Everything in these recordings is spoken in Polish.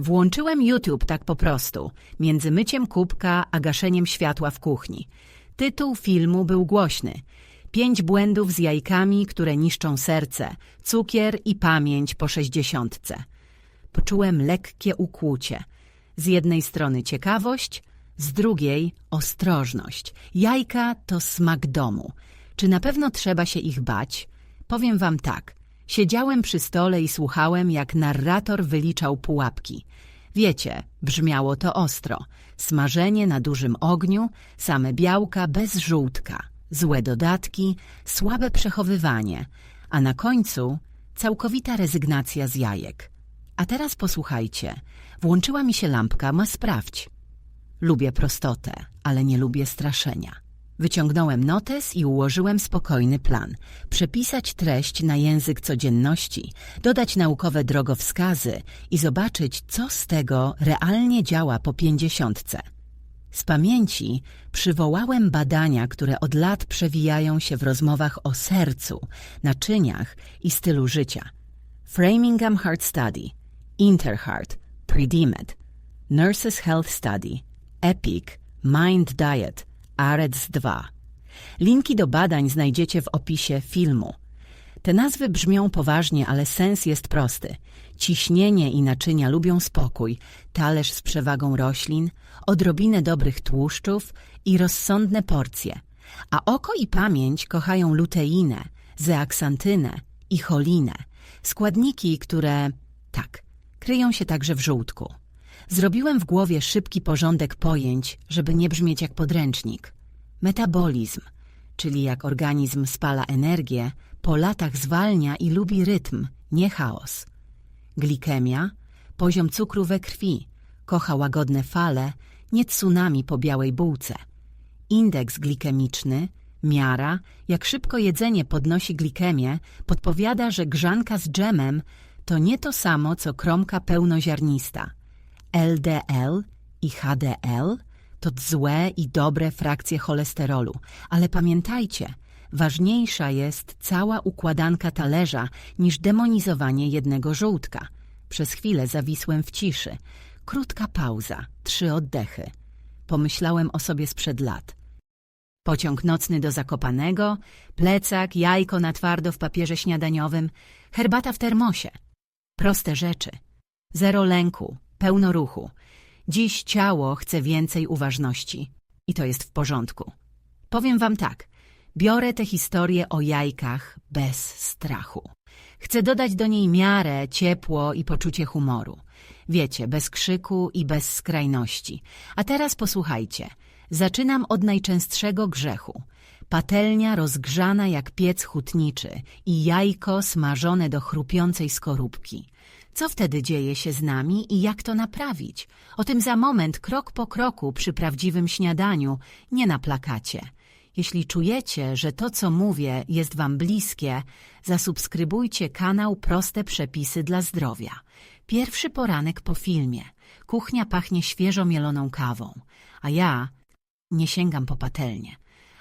Włączyłem YouTube tak po prostu, między myciem kubka a gaszeniem światła w kuchni. Tytuł filmu był głośny. Pięć błędów z jajkami, które niszczą serce, cukier i pamięć po sześćdziesiątce. Poczułem lekkie ukłucie. Z jednej strony ciekawość, z drugiej ostrożność. Jajka to smak domu. Czy na pewno trzeba się ich bać? Powiem wam tak. Siedziałem przy stole i słuchałem, jak narrator wyliczał pułapki. Wiecie, brzmiało to ostro. Smażenie na dużym ogniu, same białka bez żółtka, złe dodatki, słabe przechowywanie, a na końcu całkowita rezygnacja z jajek. A teraz posłuchajcie. Włączyła mi się lampka, ma sprawdź. Lubię prostotę, ale nie lubię straszenia. Wyciągnąłem notes i ułożyłem spokojny plan. Przepisać treść na język codzienności, dodać naukowe drogowskazy i zobaczyć, co z tego realnie działa po pięćdziesiątce. Z pamięci przywołałem badania, które od lat przewijają się w rozmowach o sercu, naczyniach i stylu życia. Framingham Heart Study, Interheart, Predimed, Nurses Health Study, EPIC, Mind Diet, AREDS 2. Linki do badań znajdziecie w opisie filmu. Te nazwy brzmią poważnie, ale sens jest prosty. Ciśnienie i naczynia lubią spokój, talerz z przewagą roślin, odrobinę dobrych tłuszczów i rozsądne porcje. A oko i pamięć kochają luteinę, zeaksantynę i cholinę. Składniki, które, tak, kryją się także w żółtku. Zrobiłem w głowie szybki porządek pojęć, żeby nie brzmieć jak podręcznik. Metabolizm, czyli jak organizm spala energię, po latach zwalnia i lubi rytm, nie chaos. Glikemia, poziom cukru we krwi, kocha łagodne fale, nie tsunami po białej bułce. Indeks glikemiczny, miara, jak szybko jedzenie podnosi glikemię, podpowiada, że grzanka z dżemem to nie to samo, co kromka pełnoziarnista. LDL i HDL to złe i dobre frakcje cholesterolu, ale pamiętajcie, ważniejsza jest cała układanka talerza niż demonizowanie jednego żółtka. Przez chwilę zawisłem w ciszy. Krótka pauza, trzy oddechy. Pomyślałem o sobie sprzed lat. Pociąg nocny do Zakopanego, plecak, jajko na twardo w papierze śniadaniowym, herbata w termosie. Proste rzeczy. Zero lęku, pełno ruchu. Dziś ciało chce więcej uważności. I to jest w porządku. Powiem wam tak. Biorę tę historię o jajkach bez strachu. Chcę dodać do niej miarę, ciepło i poczucie humoru. Wiecie, bez krzyku i bez skrajności. A teraz posłuchajcie. Zaczynam od najczęstszego grzechu. Patelnia rozgrzana jak piec hutniczy i jajko smażone do chrupiącej skorupki. Co wtedy dzieje się z nami i jak to naprawić? O tym za moment, krok po kroku, przy prawdziwym śniadaniu, nie na plakacie. Jeśli czujecie, że to, co mówię, jest Wam bliskie, zasubskrybujcie kanał Proste Przepisy dla Zdrowia. Pierwszy poranek po filmie. Kuchnia pachnie świeżo mieloną kawą, a ja nie sięgam po patelnię.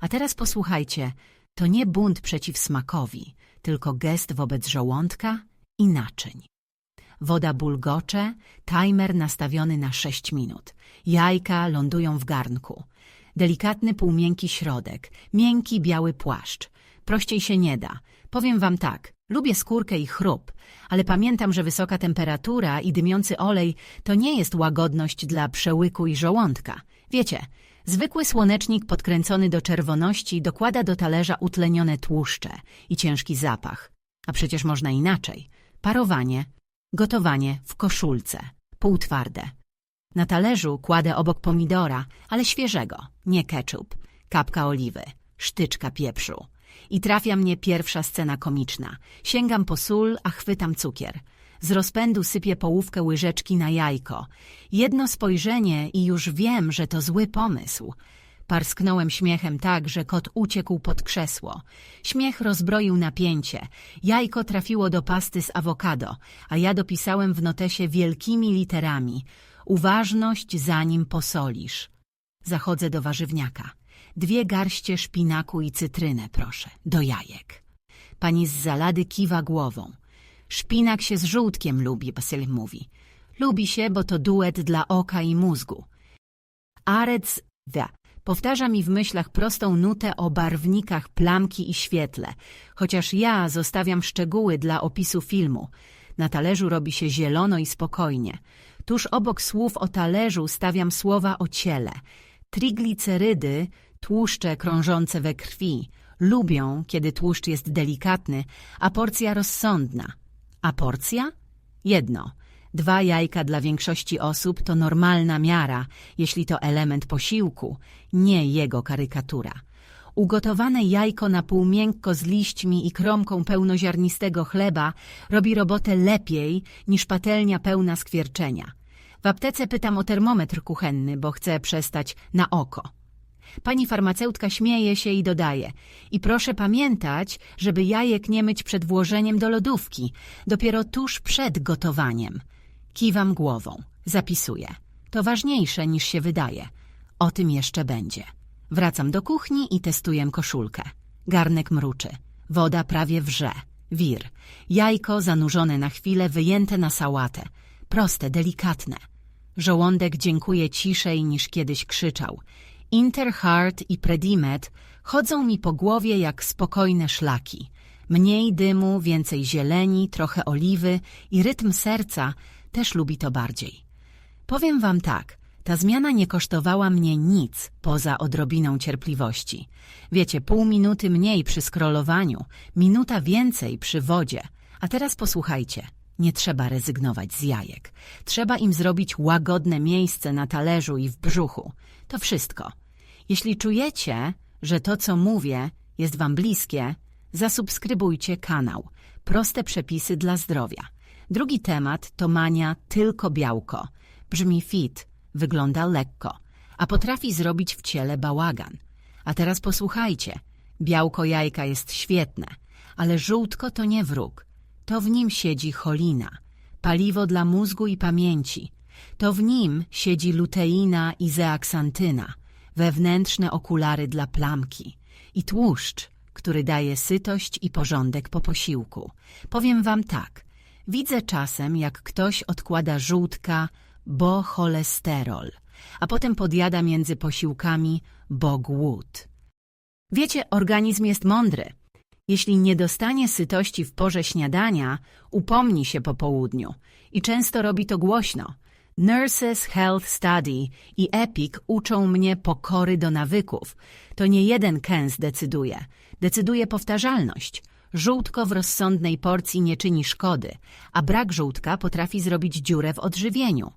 A teraz posłuchajcie, to nie bunt przeciw smakowi, tylko gest wobec żołądka i naczyń. Woda bulgocze, timer nastawiony na 6 minut. Jajka lądują w garnku. Delikatny półmiękki środek, miękki biały płaszcz. Prościej się nie da. Powiem wam tak, lubię skórkę i chrup, ale pamiętam, że wysoka temperatura i dymiący olej to nie jest łagodność dla przełyku i żołądka. Wiecie, zwykły słonecznik podkręcony do czerwoności dokłada do talerza utlenione tłuszcze i ciężki zapach. A przecież można inaczej. Parowanie, Gotowanie w koszulce, półtwarde. Na talerzu kładę obok pomidora, ale świeżego, nie ketchup, kapka oliwy, sztyczka pieprzu. I trafia mnie pierwsza scena komiczna. Sięgam po sól, a chwytam cukier. Z rozpędu sypię połówkę łyżeczki na jajko. Jedno spojrzenie i już wiem, że to zły pomysł. Parsknąłem śmiechem tak, że kot uciekł pod krzesło. Śmiech rozbroił napięcie. Jajko trafiło do pasty z awokado, a ja dopisałem w notesie wielkimi literami. Uważność zanim posolisz. Zachodzę do warzywniaka. Dwie garście szpinaku i cytrynę, proszę, do jajek. Pani z zalady kiwa głową. Szpinak się z żółtkiem lubi, Basyl mówi. Lubi się, bo to duet dla oka i mózgu. Arec da. Powtarza mi w myślach prostą nutę o barwnikach plamki i świetle, chociaż ja zostawiam szczegóły dla opisu filmu. Na talerzu robi się zielono i spokojnie. Tuż obok słów o talerzu stawiam słowa o ciele. Triglicerydy, tłuszcze krążące we krwi, lubią, kiedy tłuszcz jest delikatny, a porcja rozsądna. A porcja? Jedno. Dwa jajka dla większości osób to normalna miara, jeśli to element posiłku, nie jego karykatura. Ugotowane jajko na pół miękko z liśćmi i kromką pełnoziarnistego chleba robi robotę lepiej niż patelnia pełna skwierczenia. W aptece pytam o termometr kuchenny, bo chcę przestać na oko. Pani farmaceutka śmieje się i dodaje. I proszę pamiętać, żeby jajek nie myć przed włożeniem do lodówki, dopiero tuż przed gotowaniem. Kiwam głową, zapisuję. To ważniejsze niż się wydaje. O tym jeszcze będzie. Wracam do kuchni i testuję koszulkę. Garnek mruczy. Woda prawie wrze. Wir. Jajko zanurzone na chwilę, wyjęte na sałatę. Proste, delikatne. Żołądek dziękuje ciszej niż kiedyś krzyczał. Interheart i Predimet chodzą mi po głowie jak spokojne szlaki. Mniej dymu, więcej zieleni, trochę oliwy i rytm serca też lubi to bardziej. Powiem wam tak, ta zmiana nie kosztowała mnie nic poza odrobiną cierpliwości. Wiecie, pół minuty mniej przy scrollowaniu, minuta więcej przy wodzie. A teraz posłuchajcie. Nie trzeba rezygnować z jajek. Trzeba im zrobić łagodne miejsce na talerzu i w brzuchu. To wszystko. Jeśli czujecie, że to, co mówię, jest wam bliskie, zasubskrybujcie kanał. Proste przepisy dla zdrowia. Drugi temat to mania tylko białko. Brzmi fit, wygląda lekko, a potrafi zrobić w ciele bałagan. A teraz posłuchajcie. Białko jajka jest świetne, ale żółtko to nie wróg. To w nim siedzi cholina, paliwo dla mózgu i pamięci. To w nim siedzi luteina i zeaksantyna, wewnętrzne okulary dla plamki i tłuszcz, który daje sytość i porządek po posiłku. Powiem wam tak, widzę czasem, jak ktoś odkłada żółtka, bo cholesterol, a potem podjada między posiłkami, bo głód. Wiecie, organizm jest mądry. Jeśli nie dostanie sytości w porze śniadania, upomni się po południu i często robi to głośno. Nurses Health Study i EPIC uczą mnie pokory do nawyków. To nie jeden kęs decyduje. Decyduje powtarzalność. Żółtko w rozsądnej porcji nie czyni szkody, a brak żółtka potrafi zrobić dziurę w odżywieniu.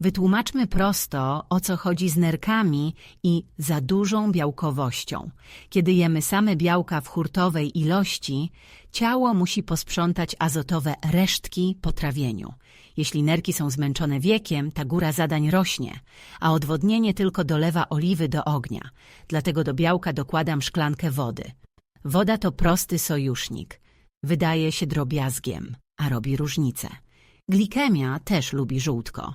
Wytłumaczmy prosto, o co chodzi z nerkami i za dużą białkowością. Kiedy jemy same białka w hurtowej ilości, ciało musi posprzątać azotowe resztki po trawieniu. Jeśli nerki są zmęczone wiekiem, ta góra zadań rośnie, a odwodnienie tylko dolewa oliwy do ognia. Dlatego do białka dokładam szklankę wody. Woda to prosty sojusznik. Wydaje się drobiazgiem, a robi różnicę. Glikemia też lubi żółtko.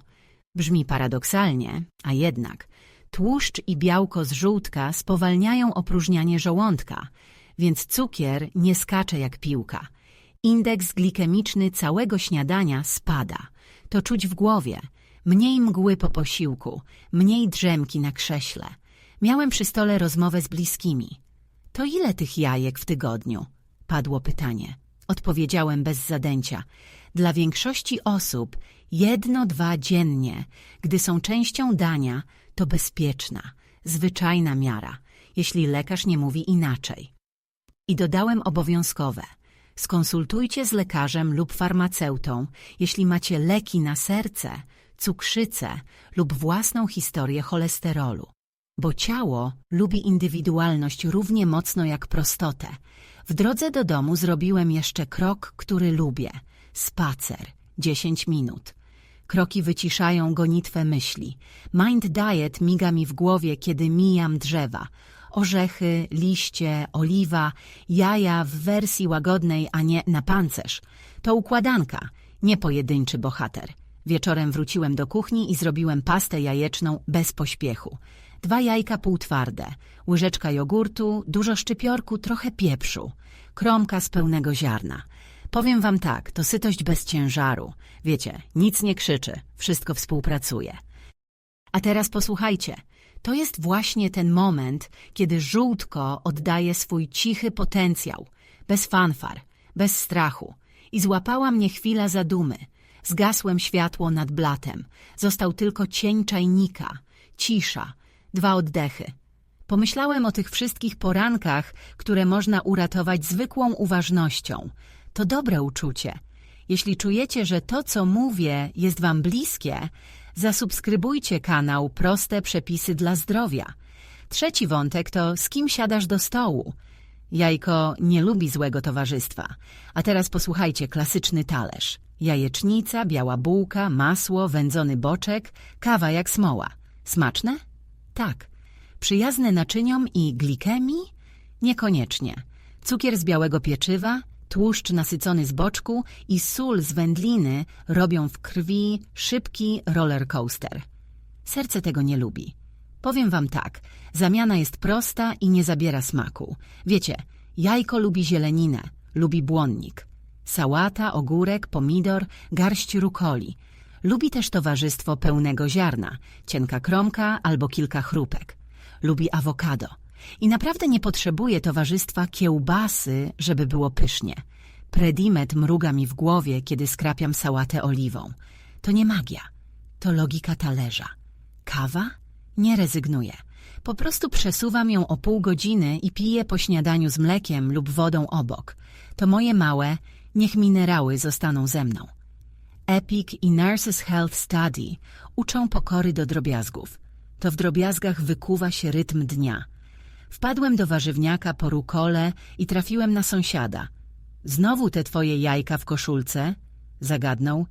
Brzmi paradoksalnie, a jednak tłuszcz i białko z żółtka spowalniają opróżnianie żołądka, więc cukier nie skacze jak piłka. Indeks glikemiczny całego śniadania spada. To czuć w głowie. Mniej mgły po posiłku, mniej drzemki na krześle. Miałem przy stole rozmowę z bliskimi. To ile tych jajek w tygodniu? Padło pytanie. Odpowiedziałem bez zadęcia. Dla większości osób jedno, dwa dziennie, gdy są częścią dania, to bezpieczna, zwyczajna miara, jeśli lekarz nie mówi inaczej. I dodałem obowiązkowe. Skonsultujcie z lekarzem lub farmaceutą, jeśli macie leki na serce, cukrzycę lub własną historię cholesterolu. Bo ciało lubi indywidualność równie mocno jak prostotę. W drodze do domu zrobiłem jeszcze krok, który lubię. Spacer. 10 minut. Kroki wyciszają gonitwę myśli. Mind Diet miga mi w głowie, kiedy mijam drzewa. Orzechy, liście, oliwa, jaja w wersji łagodnej, a nie na pancerz. To układanka, nie pojedynczy bohater. Wieczorem wróciłem do kuchni i zrobiłem pastę jajeczną bez pośpiechu. Dwa jajka półtwarde, łyżeczka jogurtu, dużo szczypiorku, trochę pieprzu, kromka z pełnego ziarna. Powiem wam tak, to sytość bez ciężaru. Wiecie, nic nie krzyczy, wszystko współpracuje. A teraz posłuchajcie. To jest właśnie ten moment, kiedy żółtko oddaje swój cichy potencjał, bez fanfar, bez strachu. I złapała mnie chwila zadumy. Zgasłem światło nad blatem. Został tylko cień czajnika, cisza, dwa oddechy. Pomyślałem o tych wszystkich porankach, które można uratować zwykłą uważnością. To dobre uczucie. Jeśli czujecie, że to, co mówię, jest wam bliskie, zasubskrybujcie kanał Proste Przepisy dla Zdrowia. Trzeci wątek to z kim siadasz do stołu. Jajko nie lubi złego towarzystwa. A teraz posłuchajcie klasyczny talerz. Jajecznica, biała bułka, masło, wędzony boczek, kawa jak smoła. Smaczne? Tak. Przyjazne naczyniom i glikemii? Niekoniecznie. Cukier z białego pieczywa, tłuszcz nasycony z boczku i sól z wędliny robią w krwi szybki roller coaster. Serce tego nie lubi. Powiem wam tak, zamiana jest prosta i nie zabiera smaku. Wiecie, jajko lubi zieleninę, lubi błonnik. Sałata, ogórek, pomidor, garść rukoli. Lubi też towarzystwo pełnego ziarna, cienka kromka albo kilka chrupek. Lubi awokado. I naprawdę nie potrzebuje towarzystwa kiełbasy, żeby było pysznie. Predimet mruga mi w głowie, kiedy skrapiam sałatę oliwą. To nie magia, to logika talerza. Kawa? Nie rezygnuję. Po prostu przesuwam ją o pół godziny i piję po śniadaniu z mlekiem lub wodą obok. To moje małe, niech minerały zostaną ze mną. Epic i Nurses Health Study uczą pokory do drobiazgów. To w drobiazgach wykuwa się rytm dnia. Wpadłem do warzywniaka po rukole i trafiłem na sąsiada. Znowu te twoje jajka w koszulce? Zagadnął.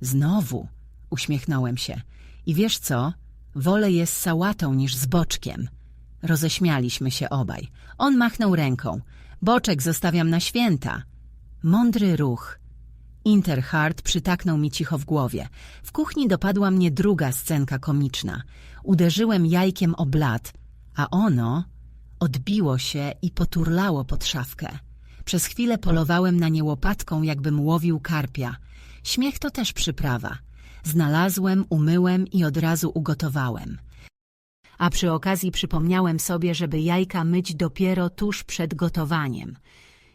Znowu, uśmiechnąłem się. I wiesz co? Wolę je z sałatą niż z boczkiem. Roześmialiśmy się obaj. On machnął ręką. Boczek zostawiam na święta. Mądry ruch. Interhard przytaknął mi cicho w głowie. W kuchni dopadła mnie druga scenka komiczna. Uderzyłem jajkiem o blat, a ono odbiło się i poturlało pod szafkę. Przez chwilę polowałem na nie łopatką, jakbym łowił karpia. Śmiech to też przyprawa. Znalazłem, umyłem i od razu ugotowałem. A przy okazji przypomniałem sobie, żeby jajka myć dopiero tuż przed gotowaniem.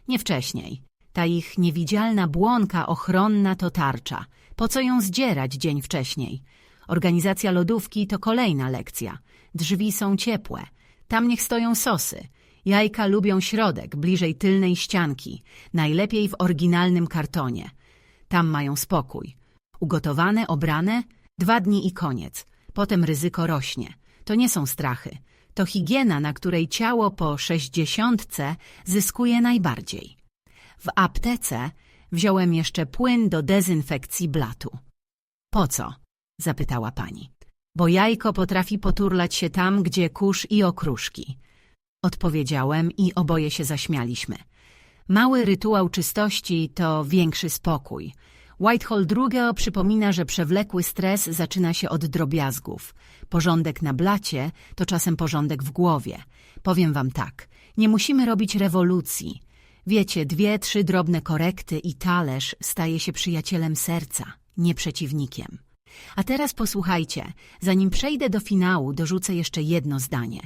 Nie wcześniej. Ta ich niewidzialna błonka ochronna to tarcza. Po co ją zdzierać dzień wcześniej? Organizacja lodówki to kolejna lekcja. Drzwi są ciepłe. Tam niech stoją sosy. Jajka lubią środek, bliżej tylnej ścianki. Najlepiej w oryginalnym kartonie. Tam mają spokój. Ugotowane, obrane, dwa dni i koniec. Potem ryzyko rośnie. To nie są strachy. To higiena, na której ciało po sześćdziesiątce zyskuje najbardziej. W aptece wziąłem jeszcze płyn do dezynfekcji blatu. Po co? zapytała pani. Bo jajko potrafi poturlać się tam, gdzie kurz i okruszki. Odpowiedziałem i oboje się zaśmialiśmy. Mały rytuał czystości to większy spokój. Whitehall II przypomina, że przewlekły stres zaczyna się od drobiazgów. Porządek na blacie to czasem porządek w głowie. Powiem wam tak, nie musimy robić rewolucji. Wiecie, dwie, trzy drobne korekty i talerz staje się przyjacielem serca, nie przeciwnikiem. A teraz posłuchajcie, zanim przejdę do finału, dorzucę jeszcze jedno zdanie.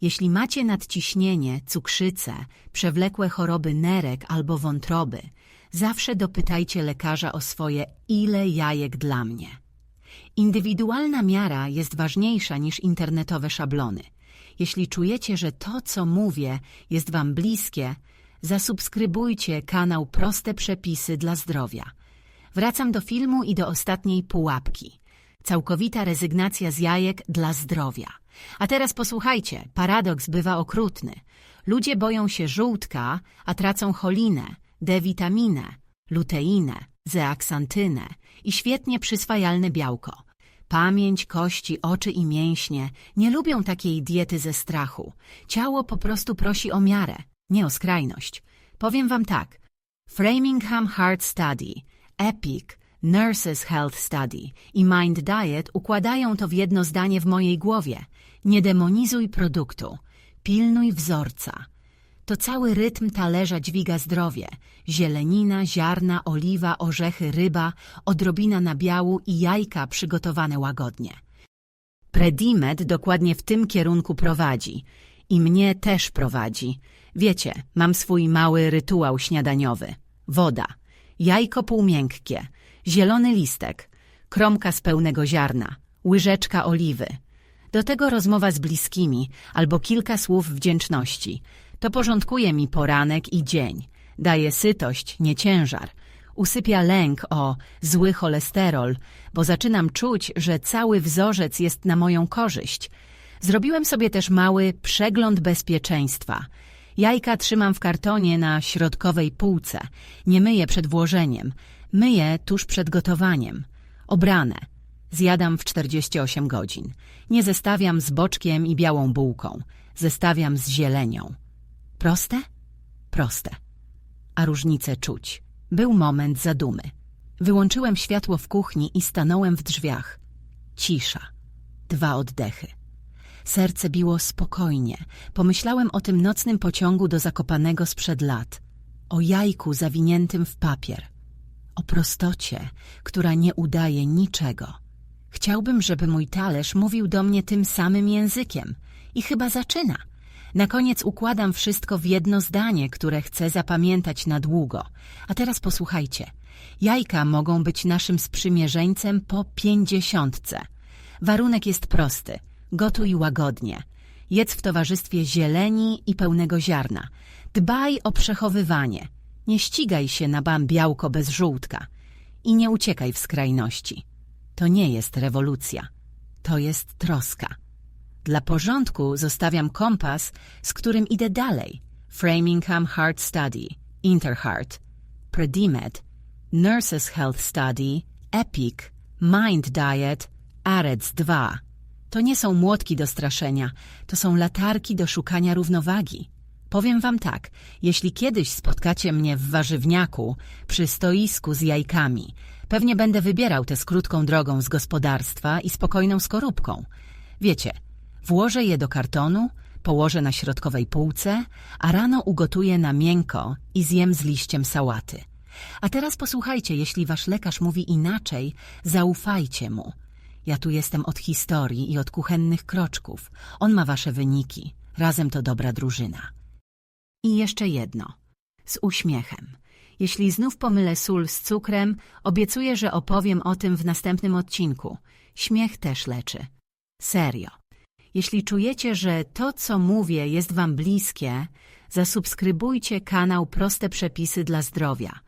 Jeśli macie nadciśnienie, cukrzycę, przewlekłe choroby nerek albo wątroby, zawsze dopytajcie lekarza o swoje ile jajek dla mnie. Indywidualna miara jest ważniejsza niż internetowe szablony. Jeśli czujecie, że to, co mówię, jest wam bliskie, zasubskrybujcie kanał Proste Przepisy dla Zdrowia. Wracam do filmu i do ostatniej pułapki. Całkowita rezygnacja z jajek dla zdrowia. A teraz posłuchajcie, paradoks bywa okrutny. Ludzie boją się żółtka, a tracą cholinę, D-witaminę, luteinę, zeaksantynę i świetnie przyswajalne białko. Pamięć, kości, oczy i mięśnie nie lubią takiej diety ze strachu. Ciało po prostu prosi o miarę, nie o skrajność. Powiem wam tak. Framingham Heart Study, EPIC, Nurses Health Study i Mind Diet układają to w jedno zdanie w mojej głowie. Nie demonizuj produktu, pilnuj wzorca. To cały rytm talerza dźwiga zdrowie. Zielenina, ziarna, oliwa, orzechy, ryba, odrobina nabiału i jajka przygotowane łagodnie. Predimed dokładnie w tym kierunku prowadzi. I mnie też prowadzi. Wiecie, mam swój mały rytuał śniadaniowy. Woda, jajko półmiękkie, zielony listek, kromka z pełnego ziarna, łyżeczka oliwy. Do tego rozmowa z bliskimi albo kilka słów wdzięczności. To porządkuje mi poranek i dzień. Daje sytość, nie ciężar. Usypia lęk o zły cholesterol, bo zaczynam czuć, że cały wzorzec jest na moją korzyść. Zrobiłem sobie też mały przegląd bezpieczeństwa. Jajka trzymam w kartonie na środkowej półce. Nie myję przed włożeniem. Myję tuż przed gotowaniem. Obrane. Zjadam w 48 godzin. Nie zestawiam z boczkiem i białą bułką. Zestawiam z zielenią. Proste? Proste. A różnicę czuć. Był moment zadumy. Wyłączyłem światło w kuchni i stanąłem w drzwiach. Cisza. Dwa oddechy. Serce biło spokojnie. Pomyślałem o tym nocnym pociągu do Zakopanego sprzed lat. O jajku zawiniętym w papier. O prostocie, która nie udaje niczego. Chciałbym, żeby mój talerz mówił do mnie tym samym językiem. I chyba zaczyna. Na koniec układam wszystko w jedno zdanie, które chcę zapamiętać na długo. A teraz posłuchajcie. Jajka mogą być naszym sprzymierzeńcem po pięćdziesiątce. Warunek jest prosty. Gotuj łagodnie. Jedz w towarzystwie zieleni i pełnego ziarna. Dbaj o przechowywanie. Nie ścigaj się na bam białko bez żółtka. I nie uciekaj w skrajności. To nie jest rewolucja. To jest troska. Dla porządku zostawiam kompas, z którym idę dalej. Framingham Heart Study, Interheart, Predimed, Nurses Health Study, EPIC, Mind Diet, AREDS 2. To nie są młotki do straszenia, to są latarki do szukania równowagi. Powiem wam tak, jeśli kiedyś spotkacie mnie w warzywniaku, przy stoisku z jajkami, pewnie będę wybierał tę skrótką drogą z gospodarstwa i spokojną skorupką. Wiecie, włożę je do kartonu, położę na środkowej półce, a rano ugotuję na miękko i zjem z liściem sałaty. A teraz posłuchajcie, jeśli wasz lekarz mówi inaczej, zaufajcie mu. Ja tu jestem od historii i od kuchennych kroczków. On ma wasze wyniki. Razem to dobra drużyna. I jeszcze jedno. Z uśmiechem. Jeśli znów pomylę sól z cukrem, obiecuję, że opowiem o tym w następnym odcinku. Śmiech też leczy. Serio. Jeśli czujecie, że to, co mówię, jest wam bliskie, zasubskrybujcie kanał Proste Przepisy dla Zdrowia.